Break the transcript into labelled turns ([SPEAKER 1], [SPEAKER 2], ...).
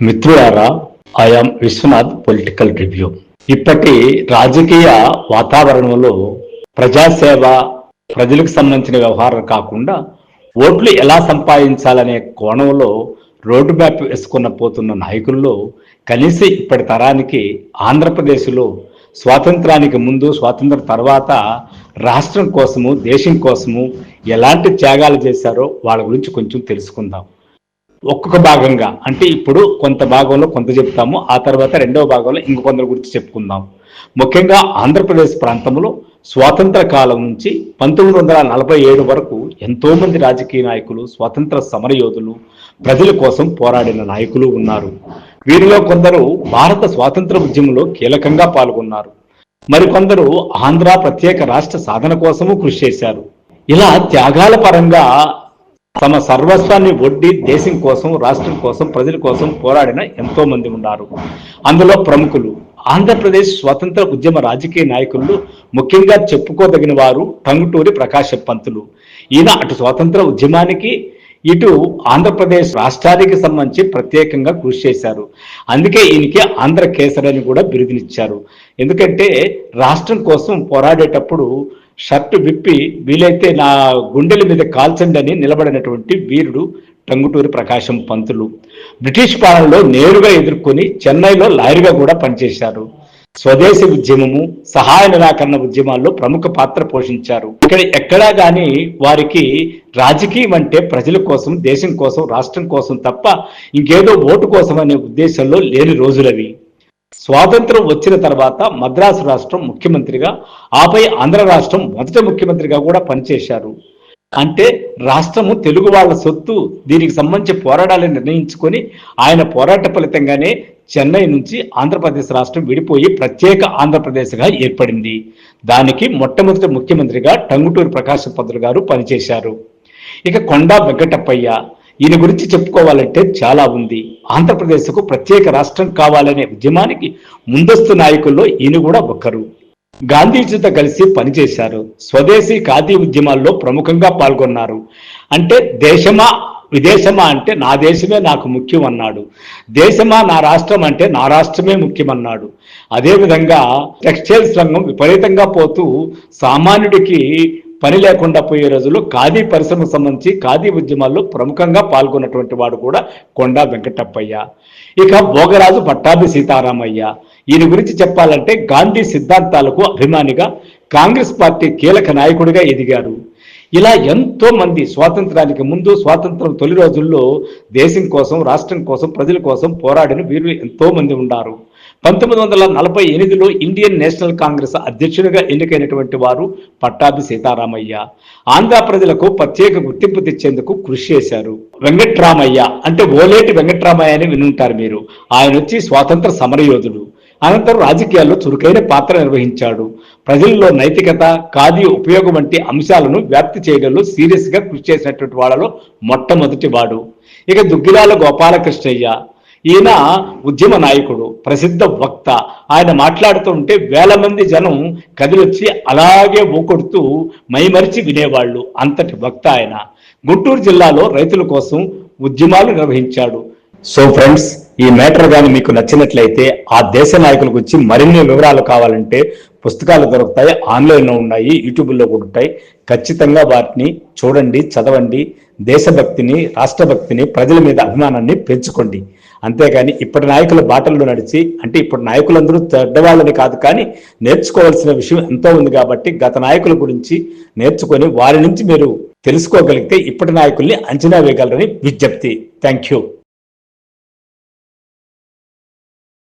[SPEAKER 1] మిత్రులారా I'm Vishwanath political review ఇప్పటి రాజకీయ వాతావరణంలో ప్రజాసేవ ప్రజలకు సంబంధించిన వ్యవహారం కాకుండా ఓట్లు ఎలా సంపాదించాలనే కోణంలో రోడ్డు మ్యాప్ వేసుకున్న పోతున్న నాయకుల్లో కనీసం ఇప్పటి తరానికి ఆంధ్రప్రదేశ్లో స్వాతంత్రానికి ముందు స్వాతంత్రం తర్వాత రాష్ట్రం కోసము దేశం కోసము ఎలాంటి త్యాగాలు చేశారో వాళ్ళ గురించి కొంచెం తెలుసుకుందాం. ఒక్కొక్క భాగంగా. అంటే ఇప్పుడు కొంత భాగంలో కొంత చెప్తాము ఆ తర్వాత రెండవ భాగంలో ఇంకొందరి గురించి చెప్పుకుందాం. ముఖ్యంగా ఆంధ్రప్రదేశ్ ప్రాంతంలో స్వాతంత్ర కాలం నుంచి పంతొమ్మిది వందల నలభై ఏడు వరకు ఎంతో మంది రాజకీయ నాయకులు స్వాతంత్ర సమరయోధులు ప్రజల కోసం పోరాడిన నాయకులు ఉన్నారు. వీరిలో కొందరు భారత స్వాతంత్ర ఉద్యమంలో కీలకంగా పాల్గొన్నారు. మరికొందరు ఆంధ్ర ప్రత్యేక రాష్ట్ర సాధన కోసము కృషి చేశారు. ఇలా త్యాగాల పరంగా తమ సర్వస్వాన్ని ఒడ్డి దేశం కోసం రాష్ట్రం కోసం ప్రజల కోసం పోరాడిన ఎంతో మంది ఉన్నారు. అందులో ప్రముఖులు ఆంధ్రప్రదేశ్ స్వతంత్ర ఉద్యమ రాజకీయ నాయకులు ముఖ్యంగా చెప్పుకోదగిన వారు టంగుటూరి ప్రకాశ పంతులు. ఈయన అటు స్వతంత్ర ఉద్యమానికి ఇటు ఆంధ్రప్రదేశ్ రాష్ట్రానికి సంబంధించి ప్రత్యేకంగా కృషి చేశారు. అందుకే ఈయనకి ఆంధ్ర కేసరి అని కూడా బిరుదునిచ్చారు. ఎందుకంటే రాష్ట్రం కోసం పోరాడేటప్పుడు షర్ట్ విప్పి వీలైతే నా గుండెల మీద కాల్చండి అని నిలబడినటువంటి వీరుడు టంగుటూరి ప్రకాశం పంతులు. బ్రిటిష్ పాలనలో నేరుగా ఎదుర్కొని చెన్నైలో లాయర్గా కూడా పనిచేశారు. స్వదేశీ ఉద్యమము సహాయ నిరాకరణ ఉద్యమాల్లో ప్రముఖ పాత్ర పోషించారు. ఇక్కడ ఎక్కడా గాని వారికి రాజకీయం అంటే ప్రజల కోసం దేశం కోసం రాష్ట్రం కోసం తప్ప ఇంకేదో ఓటు కోసం అనే ఉద్దేశంలో లేని రోజులవి. స్వాతంత్రం వచ్చిన తర్వాత మద్రాసు రాష్ట్రం ముఖ్యమంత్రిగా ఆపై ఆంధ్ర రాష్ట్రం మొదటి ముఖ్యమంత్రిగా కూడా పనిచేశారు. అంటే రాష్ట్రము తెలుగు వాళ్ళ సొత్తు దీనికి సంబంధించి పోరాడాలని నిర్ణయించుకొని ఆయన పోరాట ఫలితంగానే చెన్నై నుంచి ఆంధ్రప్రదేశ్ రాష్ట్రం విడిపోయి ప్రత్యేక ఆంధ్రప్రదేశ్గా ఏర్పడింది. దానికి మొట్టమొదటి ముఖ్యమంత్రిగా టంగుటూరి ప్రకాశం పంతులు గారు పనిచేశారు. ఇక కొండా వెంకటప్పయ్య ఈయన గురించి చెప్పుకోవాలంటే చాలా ఉంది. ఆంధ్రప్రదేశ్కు ప్రత్యేక రాష్ట్రం కావాలనే ఉద్యమానికి ముందస్తు నాయకుల్లో ఈయన కూడా ఒకరు గాంధీజీతో కలిసి పనిచేశారు. స్వదేశీ ఖాదీ ఉద్యమాల్లో ప్రముఖంగా పాల్గొన్నారు. అంటే దేశమా విదేశమా అంటే నా దేశమే నాకు ముఖ్యం అన్నాడు. దేశమా నా రాష్ట్రం అంటే నా రాష్ట్రమే ముఖ్యమన్నాడు. అదేవిధంగా టెక్స్టైల్స్ రంగం విపరీతంగా పోతూ సామాన్యుడికి పని లేకుండా పోయే రోజుల్లో ఖాదీ పరిశ్రమకు సంబంధించి ఖాదీ ఉద్యమాల్లో ప్రముఖంగా పాల్గొన్నటువంటి వాడు కూడా కొండా వెంకటప్పయ్య. ఇక భోగరాజు పట్టాభి సీతారామయ్య. ఈయన గురించి చెప్పాలంటే గాంధీ సిద్ధాంతాలకు అభిమానిగా కాంగ్రెస్ పార్టీ కీలక నాయకుడిగా ఎదిగారు. ఇలా ఎంతో మంది స్వాతంత్రానికి ముందు స్వాతంత్రం తొలి రోజుల్లో దేశం కోసం రాష్ట్రం కోసం ప్రజల కోసం పోరాడిన వీరులు ఎంతో మంది ఉన్నారు. పంతొమ్మిది వందల నలభై ఎనిమిదిలో ఇండియన్ నేషనల్ కాంగ్రెస్ అధ్యక్షుడిగా ఎన్నికైనటువంటి వారు పట్టాభి సీతారామయ్య. ఆంధ్ర ప్రజలకు ప్రత్యేక గుర్తింపు తెచ్చేందుకు కృషి చేశారు. వెంకట్రామయ్య అంటే ఓలేటి వెంకట్రామయ్య అని వినుంటారు మీరు. ఆయన వచ్చి స్వాతంత్ర సమరయోధుడు. అనంతరం రాజకీయాల్లో చురుకైన పాత్ర నిర్వహించాడు. ప్రజల్లో నైతికత ఖాదీ ఉపయోగం వంటి అంశాలను వ్యాప్తి చేయడంలో సీరియస్గా కృషి చేసినటువంటి వాళ్ళలో మొట్టమొదటి వాడు ఇక దుగ్గిరాల గోపాలకృష్ణయ్య. ఈయన ఉద్యమ నాయకుడు ప్రసిద్ధ వక్త. ఆయన మాట్లాడుతుంటే వేల మంది జనం కదిలొచ్చి అలాగే ఊకొడుతూ మైమరిచి వినేవాళ్ళు. అంతటి వక్త ఆయన. గుంటూరు జిల్లాలో రైతుల కోసం ఉద్యమాలు నిర్వహించాడు. సో ఫ్రెండ్స్ ఈ మ్యాటర్ కానీ మీకు నచ్చినట్లయితే ఆ దేశ నాయకుల గురించి మరిన్ని వివరాలు కావాలంటే పుస్తకాలు దొరుకుతాయి ఆన్లైన్లో ఉన్నాయి యూట్యూబ్లో కూడా ఉంటాయి. ఖచ్చితంగా వాటిని చూడండి చదవండి. దేశభక్తిని రాష్ట్రభక్తిని ప్రజల మీద అభిమానాన్ని పెంచుకోండి. అంతేగాని ఇప్పటి నాయకుల బాటల్లో నడిచి అంటే ఇప్పటి నాయకులందరూ చెడ్డవాళ్ళని కాదు కానీ నేర్చుకోవాల్సిన విషయం ఎంతో ఉంది కాబట్టి గత నాయకుల గురించి నేర్చుకొని వారి నుంచి మీరు తెలుసుకోగలిగితే ఇప్పటి నాయకుల్ని అంచనా వేయగలరని విజ్ఞప్తి. Thank you